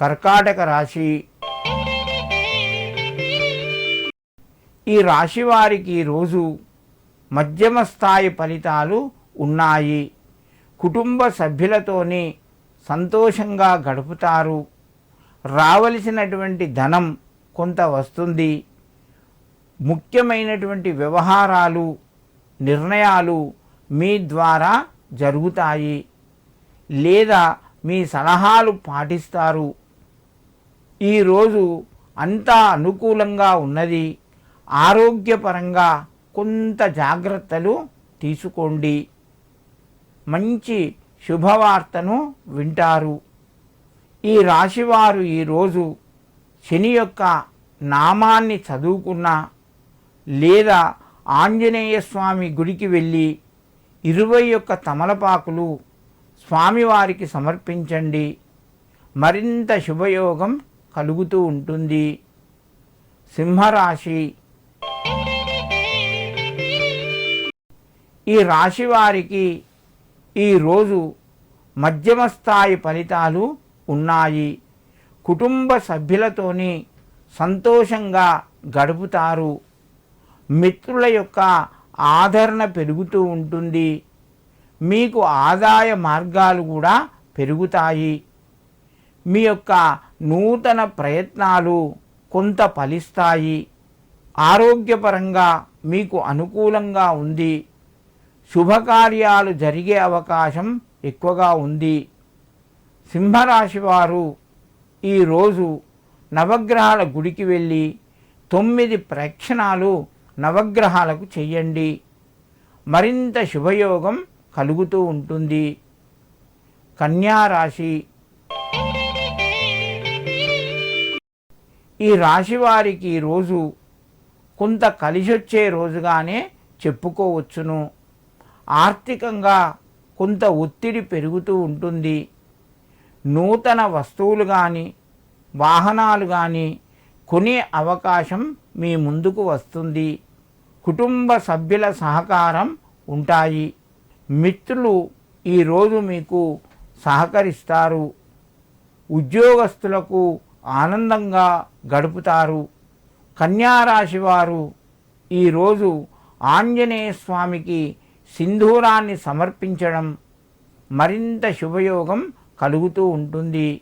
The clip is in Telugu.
కర్కాటక రాశి. ఈ రాశి వారికి రోజు మధ్యమ స్థాయి ఫలితాలు ఉన్నాయి. కుటుంబ సభ్యులతోని సంతోషంగా గడుపుతారు. రావలసినటువంటి ధనం కొంత వస్తుంది. ముఖ్యమైనటువంటి వ్యవహారాలు నిర్ణయాలు మీ ద్వారా జరుగుతాయి. లేదా మీ సలహాలు పాటిస్తారు. ఈరోజు అంతా అనుకూలంగా ఉన్నది. ఆరోగ్యపరంగా కొంత జాగ్రత్తలు తీసుకోండి. మంచి శుభవార్తను వింటారు. ఈ రాశివారు ఈరోజు శని యొక్క నామాన్ని చదువుకున్న లేదా ఆంజనేయ స్వామి గుడికి వెళ్ళి ఇరవై యొక్క తమలపాకులు స్వామివారికి సమర్పించండి. మరింత శుభయోగం కలుగుతూ ఉంటుంది. సింహరాశి. ఈ రాశి వారికి ఈరోజు మధ్యమ స్థాయి ఫలితాలు ఉన్నాయి. కుటుంబ సభ్యులతోని సంతోషంగా గడుపుతారు. మిత్రుల యొక్క ఆదరణ పెరుగుతూ ఉంటుంది. మీకు ఆదాయ మార్గాలు కూడా పెరుగుతాయి. మీ యొక్క నూతన ప్రయత్నాలు కొంత ఫలిస్తాయి. ఆరోగ్యపరంగా మీకు అనుకూలంగా ఉంది. శుభకార్యాలు జరిగే అవకాశం ఎక్కువగా ఉంది. సింహరాశి వారు ఈరోజు నవగ్రహాల గుడికి వెళ్ళి తొమ్మిది ప్రక్షణాలు నవగ్రహాలకు చెయ్యండి మరింత శుభయోగం కలుగుతూ ఉంటుంది. కన్యారాశి ఈ రాశి వారికి రోజు కొంత కలిసొచ్చే రోజుగానే చెప్పుకోవచ్చును. ఆర్థికంగా కొంత ఒత్తిడి పెరుగుతూ ఉంటుంది. నూతన వస్తువులు కానీ వాహనాలు కానీ కొనే అవకాశం మీ ముందుకు వస్తుంది. కుటుంబ సభ్యుల సహకారం ఉంటాయి. మిత్రులు ఈరోజు మీకు సహకరిస్తారు. ఉద్యోగస్తులకు ఆనందంగా గడుపుతారు. కన్యారాశి వారు ఈరోజు ఆంజనేయ స్వామికి సింధూరాన్ని సమర్పించడం మరింత శుభయోగం కలుగుతూ ఉంటుంది.